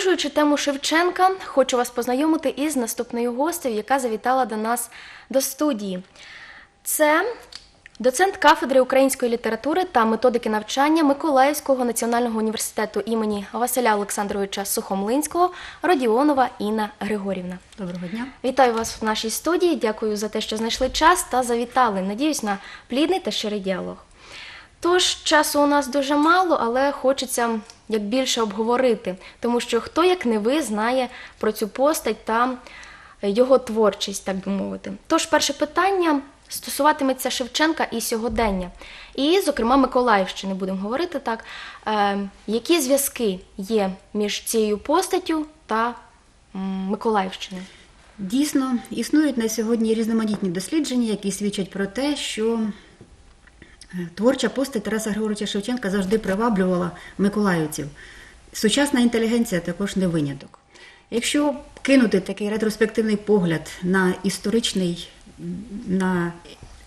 Продовжуючи тему Шевченка, хочу вас познайомити із наступною гостею, яка завітала до нас до студії. Це доцент кафедри української літератури та методики навчання Миколаївського національного університету імені Василя Олександровича Сухомлинського Родіонова Інна Григорівна. Доброго дня. Вітаю вас в нашій студії. Дякую за те, що знайшли час та завітали. Надіюсь на плідний та щирий діалог. Тож часу у нас дуже мало, але хочеться як більше обговорити, тому що хто як не ви знає про цю постать та його творчість, так би мовити. Тож перше питання стосуватиметься Шевченка і сьогодення. І, зокрема, Миколаївщини будемо говорити так. Е, які зв'язки є між цією постаттю та Миколаївщиною? Дійсно, існують на сьогодні різноманітні дослідження, які свідчать про те, що творча постать Тараса Григоровича Шевченка завжди приваблювала миколаївців. Сучасна інтелігенція також не виняток. Якщо кинути такий ретроспективний погляд на історичний на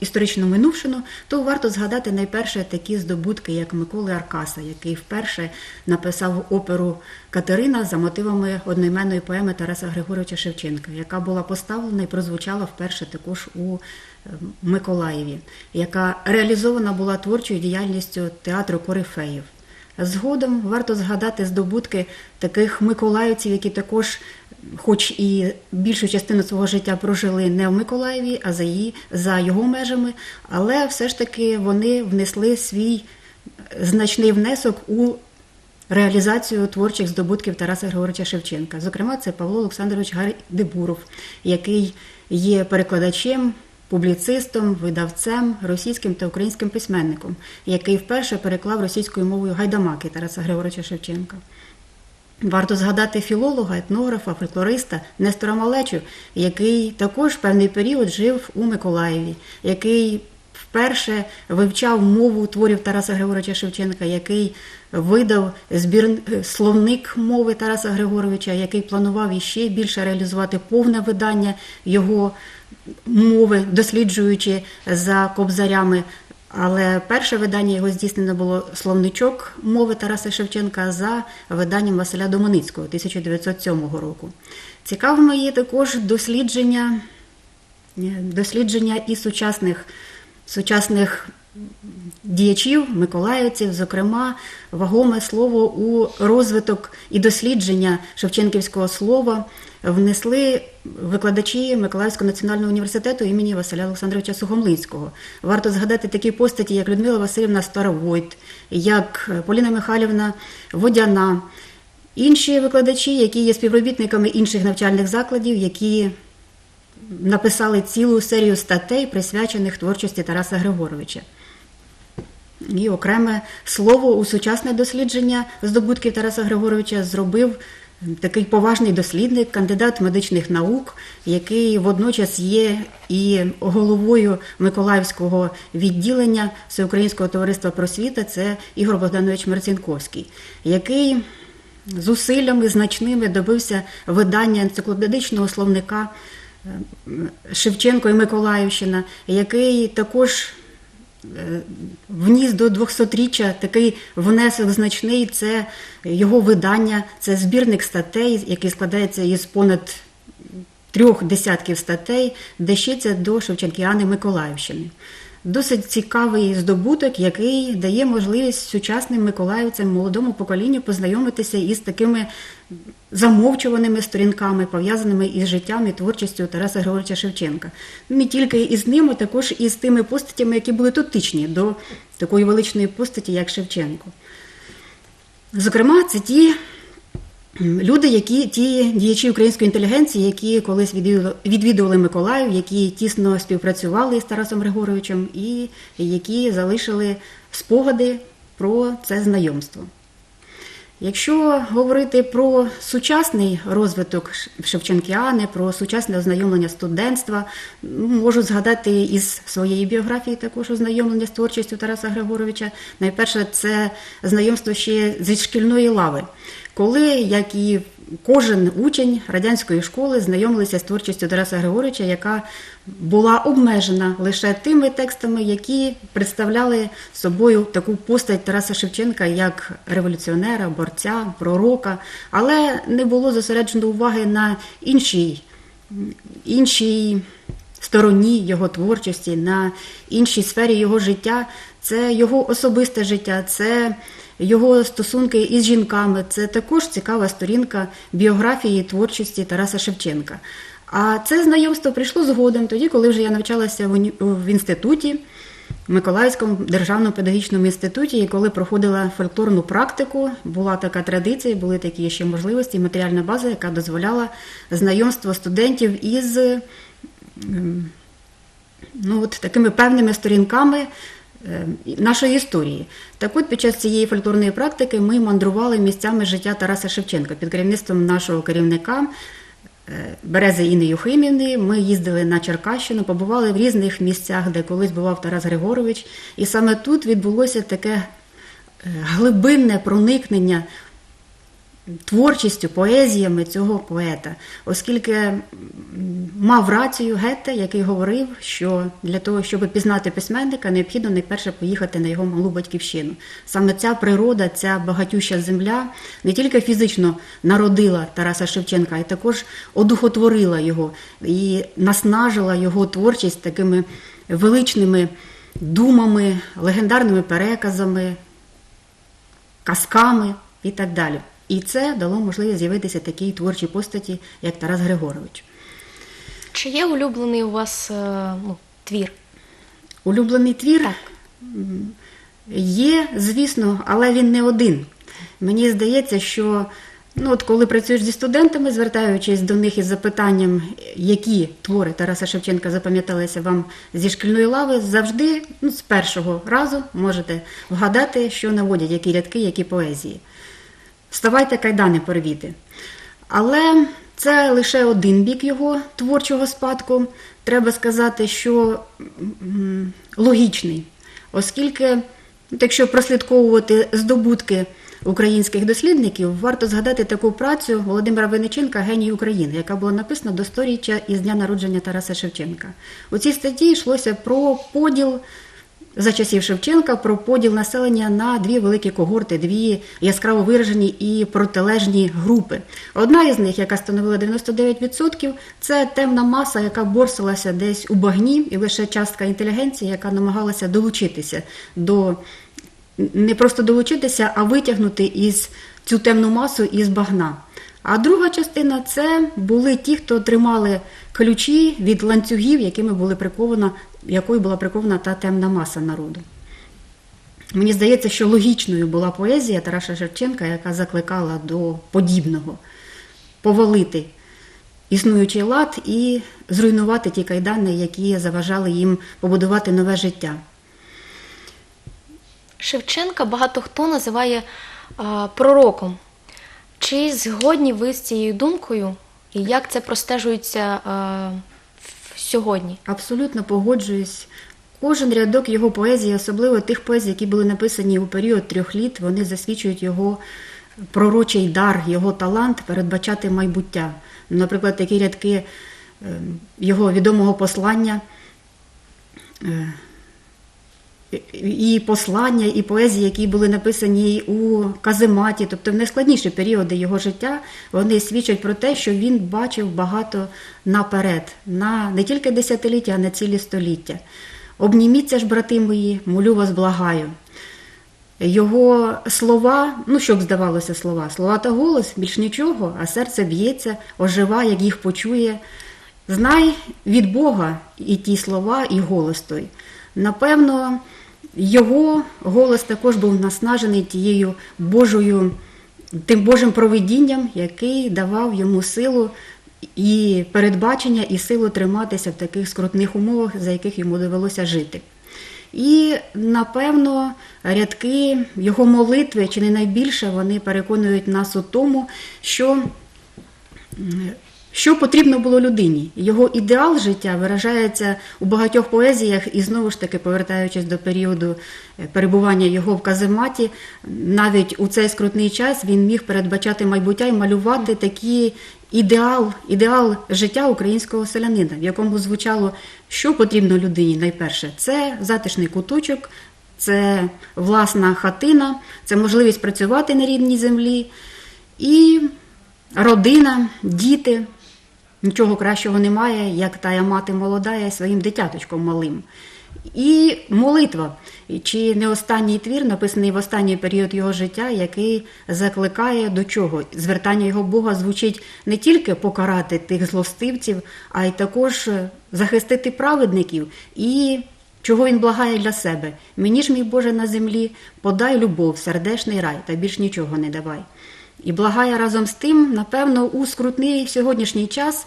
історичну минувшину, то варто згадати найперше такі здобутки, як Миколи Аркаса, який вперше написав оперу Катерина за мотивами одноіменної поеми Тараса Григоровича Шевченка, яка була поставлена і прозвучала вперше також у е, Миколаєві, яка реалізована була творчою діяльністю театру Корифеїв. Згодом варто згадати здобутки таких миколаївців, які також, хоч і більшу частину свого життя прожили не в Миколаєві, а за, її, за його межами, але все ж таки вони внесли свій значний внесок у реалізацію творчих здобутків Тараса Григоровича Шевченка. Зокрема, це Павло Олександрович Гайдебуров, який є перекладачем публіцистом, видавцем, російським та українським письменником, який вперше переклав російською мовою гайдамаки Тараса Григоровича Шевченка. Варто згадати філолога, етнографа, фольклориста Нестора Малечу, який також певний період жив у Миколаєві, який вперше вивчав мову творів Тараса Григоровича Шевченка, який видав збір словник мови Тараса Григоровича, який планував іще більше реалізувати повне видання його мови, досліджуючи за кобзарями. Але перше видання його здійснено було словничок мови Тараса Шевченка за виданням Василя Доманицького 1907 року. Цікавими є також дослідження, дослідження і сучасних, сучасних діячів, миколаївців, зокрема, вагоме слово у розвиток і дослідження Шевченківського слова внесли викладачі Миколаївського національного університету імені Василя Олександровича Сухомлинського. Варто згадати такі постаті, як Людмила Васильівна Старовойт, як Поліна Михайлівна Водяна, інші викладачі, які є співробітниками інших навчальних закладів, які написали цілу серію статей, присвячених творчості Тараса Григоровича. І окреме слово у сучасне дослідження здобутків Тараса Григоровича зробив такий поважний дослідник, кандидат медичних наук, який водночас є і головою Миколаївського відділення Всеукраїнського товариства просвіта, це Ігор Богданович Мерцінковський, який зусиллями значними добився видання енциклопедичного словника Шевченко і Миколаївщина, який також вніс до 200-річчя такий внесок значний. Це його видання, це збірник статей, який складається із понад трьох десятків статей, де щиться до Шевченкіани Миколаївщини. Досить цікавий здобуток, який дає можливість сучасним миколаївцям, молодому поколінню познайомитися із такими замовчуваними сторінками, пов'язаними із життям і творчістю Тараса Григоровича Шевченка. Не тільки із ним, а також і з тими постатями, які були дотичні до такої величної постаті, як Шевченко. Зокрема, це ті люди, які ті діячі української інтелігенції, які колись відвідували, Миколаїв, які тісно співпрацювали з Тарасом Григоровичем і які залишили спогади про це знайомство. Якщо говорити про сучасний розвиток Шевченкіани, про сучасне ознайомлення студентства, можу згадати із своєї біографії також ознайомлення з творчістю Тараса Григоровича. Найперше, це знайомство ще зі шкільної лави, коли, як і кожен учень радянської школи знайомилися з творчістю Тараса Григоровича, яка була обмежена лише тими текстами, які представляли собою таку постать Тараса Шевченка як революціонера, борця, пророка, але не було зосереджено уваги на іншій, іншій стороні його творчості, на іншій сфері його життя. Це його особисте життя, це його стосунки із жінками. Це також цікава сторінка біографії творчості Тараса Шевченка. А це знайомство прийшло згодом, тоді, коли вже я навчалася в, інституті, в Миколаївському державному педагогічному інституті, і коли проходила фольклорну практику, була така традиція, були такі ще можливості, матеріальна база, яка дозволяла знайомство студентів із ем, ну, от такими певними сторінками нашої історії. Так от під час цієї фольклорної практики ми мандрували місцями життя Тараса Шевченка під керівництвом нашого керівника е, Берези Інни Юхимівни. Ми їздили на Черкащину, побували в різних місцях, де колись бував Тарас Григорович. І саме тут відбулося таке е, глибинне проникнення творчістю, поезіями цього поета, оскільки мав рацію Гетте, який говорив, що для того, щоб пізнати письменника, необхідно найперше поїхати на його малу батьківщину. Саме ця природа, ця багатюща земля не тільки фізично народила Тараса Шевченка, а також одухотворила його і наснажила його творчість такими величними думами, легендарними переказами, казками і так далі. І це дало можливість з'явитися такій творчій постаті, як Тарас Григорович. Чи є улюблений у вас е, ну, твір? Улюблений твір Так. є, звісно, але він не один. Мені здається, що ну, от коли працюєш зі студентами, звертаючись до них із запитанням, які твори Тараса Шевченка запам'яталися вам зі шкільної лави, завжди ну, з першого разу можете вгадати, що наводять, які рядки, які поезії. Вставайте кайдани порвіти. Але це лише один бік його творчого спадку. Треба сказати, що логічний, оскільки, якщо прослідковувати здобутки українських дослідників, варто згадати таку працю Володимира Винниченка Геній України, яка була написана до сторіччя із дня народження Тараса Шевченка. У цій статті йшлося про поділ за часів Шевченка про поділ населення на дві великі когорти, дві яскраво виражені і протилежні групи. Одна із них, яка становила 99%, це темна маса, яка борсилася десь у багні, і лише частка інтелігенції, яка намагалася долучитися до не просто долучитися, а витягнути із цю темну масу із багна. А друга частина це були ті, хто тримали ключі від ланцюгів, якими були прикована, якою була прикована та темна маса народу. Мені здається, що логічною була поезія Тараса Шевченка, яка закликала до подібного повалити існуючий лад і зруйнувати ті кайдани, які заважали їм побудувати нове життя. Шевченка багато хто називає а, пророком. Чи згодні ви з цією думкою, і як це простежується в- сьогодні? Абсолютно погоджуюсь. Кожен рядок його поезії, особливо тих поезій, які були написані у період трьох літ, вони засвідчують його пророчий дар, його талант передбачати майбуття. Наприклад, такі рядки е, його відомого послання. І послання, і поезії, які були написані у казематі, тобто в найскладніші періоди його життя, вони свідчать про те, що він бачив багато наперед, на не тільки десятиліття, а на цілі століття. Обніміться ж, брати мої, молю вас, благаю. Його слова, ну що б здавалося слова, слова та голос, більш нічого, а серце б'ється, ожива, як їх почує. Знай від Бога і ті слова, і голос той. Напевно, його голос також був наснажений тією Божою, тим Божим провидінням, який давав йому силу і передбачення, і силу триматися в таких скрутних умовах, за яких йому довелося жити. І, напевно, рядки його молитви, чи не найбільше, вони переконують нас у тому, що Що потрібно було людині? Його ідеал життя виражається у багатьох поезіях, і знову ж таки, повертаючись до періоду е, перебування його в казематі, навіть у цей скрутний час він міг передбачати майбуття і малювати такий ідеал, ідеал життя українського селянина, в якому звучало, що потрібно людині найперше. Це затишний куточок, це власна хатина, це можливість працювати на рідній землі. І родина, діти. Нічого кращого немає, як тая мати молода є своїм дитяточком малим. І молитва, чи не останній твір, написаний в останній період його життя, який закликає до чого? Звертання його Бога звучить не тільки покарати тих злостивців, а й також захистити праведників і чого він благає для себе. Мені ж, мій Боже, на землі, подай любов, сердешний рай, та більш нічого не давай. І благає разом з тим, напевно, у скрутний сьогоднішній час,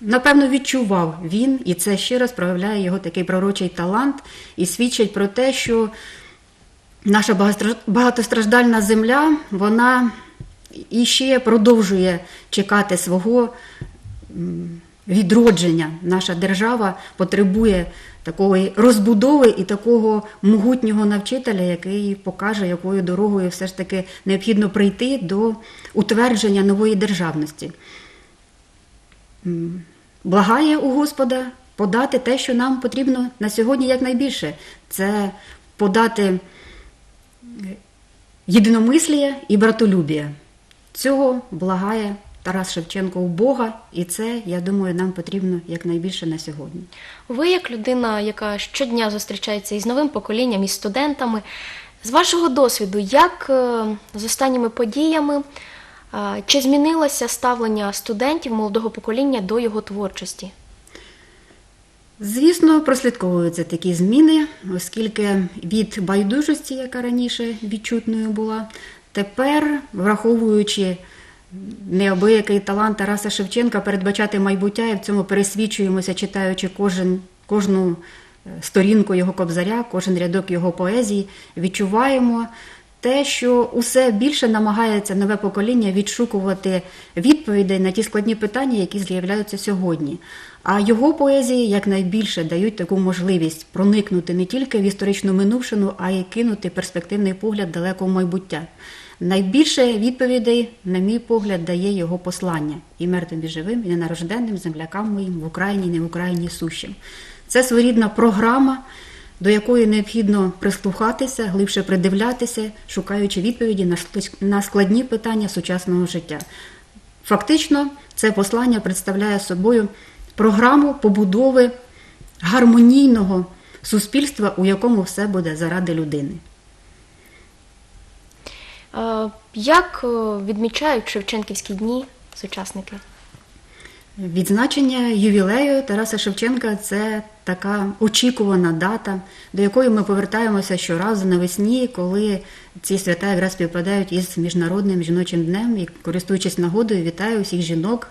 напевно, відчував він, і це ще раз проявляє його такий пророчий талант і свідчить про те, що наша багатостраждальна земля, вона іще продовжує чекати свого відродження. Наша держава потребує такої розбудови і такого могутнього навчителя, який покаже, якою дорогою все ж таки необхідно прийти до утвердження нової державності. Благає у Господа подати те, що нам потрібно на сьогодні якнайбільше. Це подати єдиномислія і братолюбія. Цього благає Тарас Шевченко у Бога, і це, я думаю, нам потрібно якнайбільше на сьогодні. Ви, як людина, яка щодня зустрічається із новим поколінням, із студентами, з вашого досвіду, як е, з останніми подіями, е, чи змінилося ставлення студентів молодого покоління до його творчості? Звісно, прослідковуються такі зміни, оскільки від байдужості, яка раніше відчутною була, тепер, враховуючи неабиякий талант Тараса Шевченка передбачати майбуття, і в цьому пересвідчуємося, читаючи кожен, кожну е, сторінку його кобзаря, кожен рядок його поезії, відчуваємо те, що усе більше намагається нове покоління відшукувати відповідей на ті складні питання, які з'являються сьогодні. А його поезії якнайбільше дають таку можливість проникнути не тільки в історичну минувшину, а й кинути перспективний погляд далеко в майбуття. Найбільше відповідей, на мій погляд, дає його послання і мертвим і живим, і ненарожденним землякам моїм в Україні, і не в Україні сущим. Це своєрідна програма, до якої необхідно прислухатися, глибше придивлятися, шукаючи відповіді на складні питання сучасного життя. Фактично, це послання представляє собою програму побудови гармонійного суспільства, у якому все буде заради людини. Е, Як е, відмічають Шевченківські дні сучасники? Відзначення ювілею Тараса Шевченка це така очікувана дата, до якої ми повертаємося щоразу навесні, коли ці свята якраз співпадають із Міжнародним жіночим днем. І користуючись нагодою, вітаю всіх жінок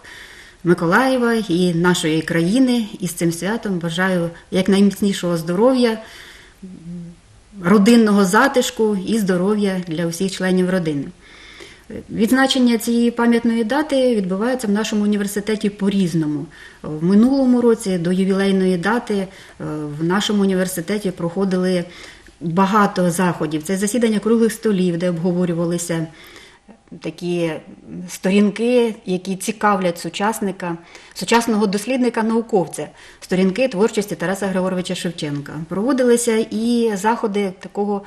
Миколаєва і нашої країни із цим святом. Бажаю якнайміцнішого здоров'я, родинного затишку і здоров'я для усіх членів родини. Відзначення цієї пам'ятної дати відбувається в нашому університеті по-різному. В минулому році до ювілейної дати е, в нашому університеті проходили багато заходів. Це засідання круглих столів, де обговорювалися такі сторінки, які цікавлять сучасника, сучасного дослідника-науковця, сторінки творчості Тараса Григоровича Шевченка. Проводилися і заходи такого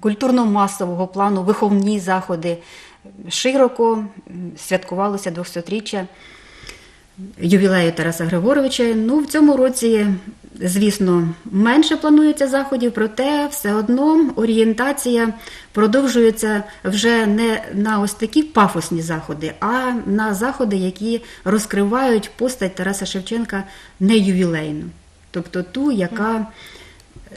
культурно-масового плану, виховні заходи. Широко святкувалося 200-річчя ювілею Тараса Григоровича. Ну, в цьому році, звісно, менше планується заходів, проте все одно орієнтація продовжується вже не на ось такі пафосні заходи, а на заходи, які розкривають постать Тараса Шевченка не ювілейну, тобто ту, яка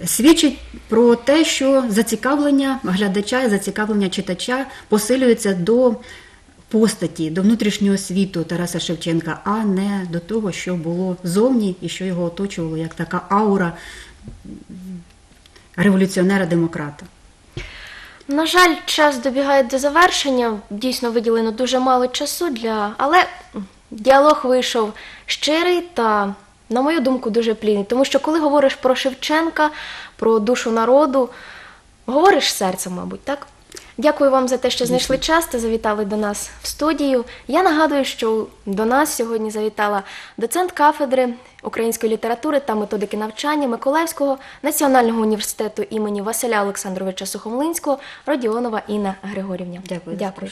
свідчить про те, що зацікавлення глядача і зацікавлення читача посилюється до постаті, до внутрішнього світу Тараса Шевченка, а не до того, що було зовні і що його оточувало як така аура революціонера-демократа. На жаль, час добігає до завершення. Дійсно виділено дуже мало часу для. Але Діалог вийшов щирий та, на мою думку, дуже плідний. Тому що коли говориш про Шевченка, про душу народу, говориш серцем, мабуть, так? Дякую вам за те, що знайшли час та завітали до нас в студію. Я нагадую, що до нас сьогодні завітала доцент кафедри української літератури та методики навчання Миколаївського національного університету імені Василя Олександровича Сухомлинського Родіонова Інна Григорівна. Дякую Дякую.